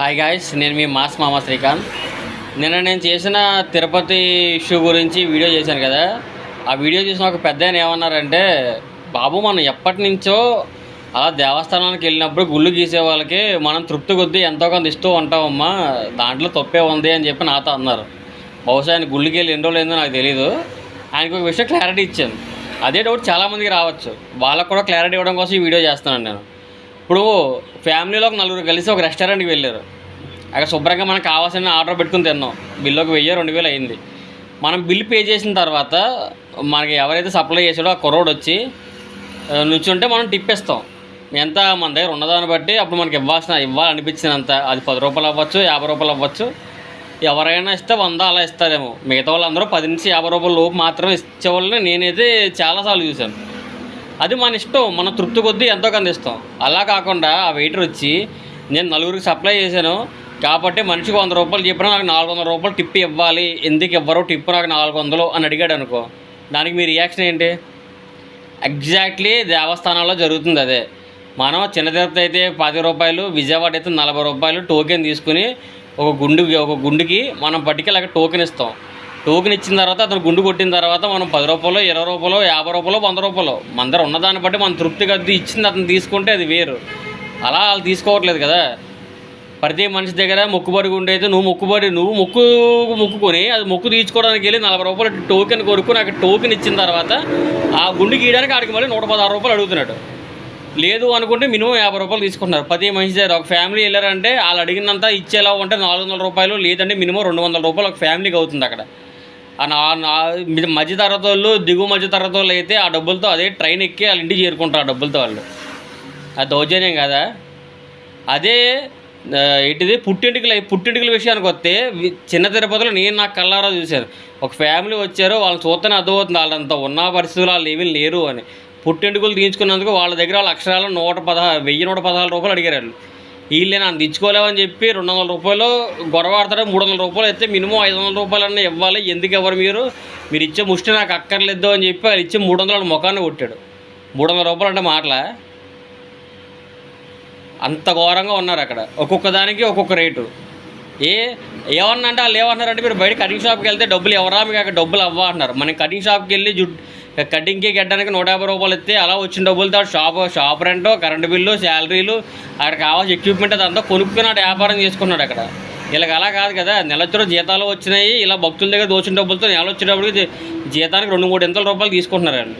Hi guys నేను మీ mass మామ శ్రీకాంత్. నిన్న నేను చేసిన తిరుపతి ఇష్యూ గురించి వీడియో చేశాను కదా. ఆ వీడియో చూసిన ఒక పెద్ద ఏమన్నారంటే బాబు మనం ఎప్పటి నుంచో అలా దేవస్థానానికి వెళ్ళినప్పుడు గుళ్ళు గీసే వాళ్ళకి మనం తృప్తి కొద్దీ ఎంతో కొంత ఇస్తూ ఉంటామమ్మా దాంట్లో తప్పే ఉంది అని చెప్పి నాతో అన్నారు. బహుశా ఆయన గుళ్ళకి వెళ్ళి ఎన్ని రోజులు ఏందో నాకు తెలియదు ఆయనకు ఒక విషయం క్లారిటీ ఇచ్చాను. అదే డౌట్ చాలామందికి రావచ్చు. వాళ్ళకు కూడా క్లారిటీ ఇవ్వడం కోసం ఈ వీడియో చేస్తున్నాను నేను. ఇప్పుడు ఫ్యామిలీలో ఒక నలుగురు కలిసి ఒక రెస్టారెంట్కి వెళ్ళారు. అక్కడ శుభ్రంగా మనకు కావాల్సిన ఆర్డర్ పెట్టుకుని తిన్నాం. బిల్లు ఒక వెయ్యి రెండు వేలు అయింది. మనం బిల్ పే చేసిన తర్వాత మనకి ఎవరైతే సప్లై చేసాడో ఆ కుర్రోడు వచ్చి నుంచుంటే మనం టిప్ ఇస్తాం ఎంత మన దగ్గర ఉన్నదాన్ని బట్టి అప్పుడు మనకి ఇవ్వాల్సిన ఇవ్వాలనిపించినంత అది పది రూపాయలు అవ్వచ్చు యాభై రూపాయలు అవ్వచ్చు. ఎవరైనా ఇస్తే వంద అలా ఇస్తారేమో. మిగతా వాళ్ళందరూ పది నుంచి యాభై రూపాయల లోపు మాత్రమే ఇచ్చేవాళ్ళని నేనైతే చాలాసార్లు చూశాను. అది మన ఇష్టం మన తృప్తి కొద్దీ ఎంతో కొంత ఇస్తాం. అలా కాకుండా ఆ వెయిటర్ వచ్చి నేను నలుగురికి సప్లై చేశాను. కాబట్టి మనిషికి వంద రూపాయలు చెప్పినా నాకు నాలుగు వందల రూపాయలు టిప్ ఇవ్వాలి. ఎందుకు ఇవ్వరు? టిప్ నాకు నాలుగు వందలు అని అడిగాడు అనుకో. దానికి మీ రియాక్షన్ ఏంటి? ఎగ్జాక్ట్లీ దేవస్థానంలో జరుగుతుంది అదే. మనం చిన్న తిరుపతి అయితే పది రూపాయలు విజయవాడ అయితే నలభై రూపాయలు టోకెన్ తీసుకుని ఒక గుండు ఒక గుండుకి మనం పట్టుకెళ్ళి అక్కడ టోకెన్ ఇస్తాం. టోకెన్ ఇచ్చిన తర్వాత అతను గుండు కొట్టిన తర్వాత మనం పది రూపాయలు ఇరవై రూపాయలు యాభై రూపాయలు వంద రూపాయలు మన దగ్గర ఉన్నదాన్ని బట్టి మనం తృప్తిగా అది ఇచ్చింది అతను తీసుకుంటే అది వేరు. అలా వాళ్ళు తీసుకోవట్లేదు కదా. ప్రతి మనిషి దగ్గర మొక్కుబడి గుండె అయితే నువ్వు మొక్కుబడి నువ్వు మొక్కు మొక్కుకొని అది మొక్కు తీర్చుకోవడానికి వెళ్ళి నలభై రూపాయలు టోకెన్ కొనుక్కొని అక్కడ టోకెన్ ఇచ్చిన తర్వాత ఆ గుండు గీయడానికి ఆడికి మళ్ళీ నూట పదహారు రూపాయలు అడుగుతున్నాడు. లేదు అనుకుంటే మినిమం యాభై రూపాయలు తీసుకుంటున్నారు. ప్రతి మనిషి దగ్గర ఒక ఫ్యామిలీ వెళ్ళారంటే వాళ్ళు అడిగినంత ఇచ్చేలా ఉంటే నాలుగు వందల రూపాయలు లేదంటే మినిమం రెండు వందల రూపాయలు ఒక ఫ్యామిలీకి అవుతుంది అక్కడ. మధ్య తరగతి వాళ్ళు దిగువ మధ్య తరగతి వాళ్ళు అయితే ఆ డబ్బులతో అదే ట్రైన్ ఎక్కి వాళ్ళ ఇంటికి చేరుకుంటారు ఆ డబ్బులతో వాళ్ళు. అది దౌర్జన్యం కదా. అదే ఏంటిది? పుట్టింటికల పుట్టింటికల విషయానికి వస్తే చిన్న తిరుపతిలో నేను నా కళ్ళారా చూశాను. ఒక ఫ్యామిలీ వచ్చారు వాళ్ళని చూస్తేనే అర్థమవుతుంది వాళ్ళంతా ఉన్న పరిస్థితులు వాళ్ళు ఏమీ లేరు అని. పుట్టింటికలు తీయించుకున్నందుకు వాళ్ళ దగ్గర వాళ్ళ అక్షరాలు నూట పదహారు వెయ్యి నూట పదహారు రూపాయలు అడిగారు వాళ్ళు. వీళ్ళే నన్ను తెచ్చుకోలేవని చెప్పి రెండు వందల రూపాయలు గొడవ మూడు వందల రూపాయలు అయితే మినిమం ఐదు వందల రూపాయలు అన్న ఇవ్వాలి. ఎందుకు ఎవరు మీరు? మీరు ఇచ్చే ముష్టి నాకు అక్కర్లేదు అని చెప్పి వాళ్ళు ఇచ్చే మూడు వందల ముఖాన్ని కొట్టాడు. మూడు వందల రూపాయలు అంటే మాటలా? అంత ఘోరంగా ఉన్నారు అక్కడ. ఒక్కొక్క దానికి ఒక్కొక్క రేటు. ఏ ఏమన్నా అంటే వాళ్ళు ఏమన్నారంటే మీరు బయట కటింగ్ షాప్కి వెళ్తే డబ్బులు ఎవరా? మీకు అక్కడ డబ్బులు అవ్వ అంటున్నారు. మనం కటింగ్ షాప్కి వెళ్ళి జుట్టు కటింగ్కి గెట్టడానికి నూట యాభై రూపాయలు ఇస్తే అలా వచ్చిన డబ్బులతో shop shop rent current bill శాలరీలు అక్కడ కావాల్సిన ఎక్విప్మెంట్ అదంతా కొనుక్కున్నాడు వ్యాపారం చేసుకున్నాడు అక్కడ. వీళ్ళకి అలా కాదు కదా నెలొచ్చిన జీతాలు వచ్చినాయి ఇలా భక్తుల దగ్గర దోచిన డబ్బులతో నెల వచ్చేటప్పటికి జీతానికి రెండు మూడు ఎంతల రూపాయలు తీసుకుంటున్నారు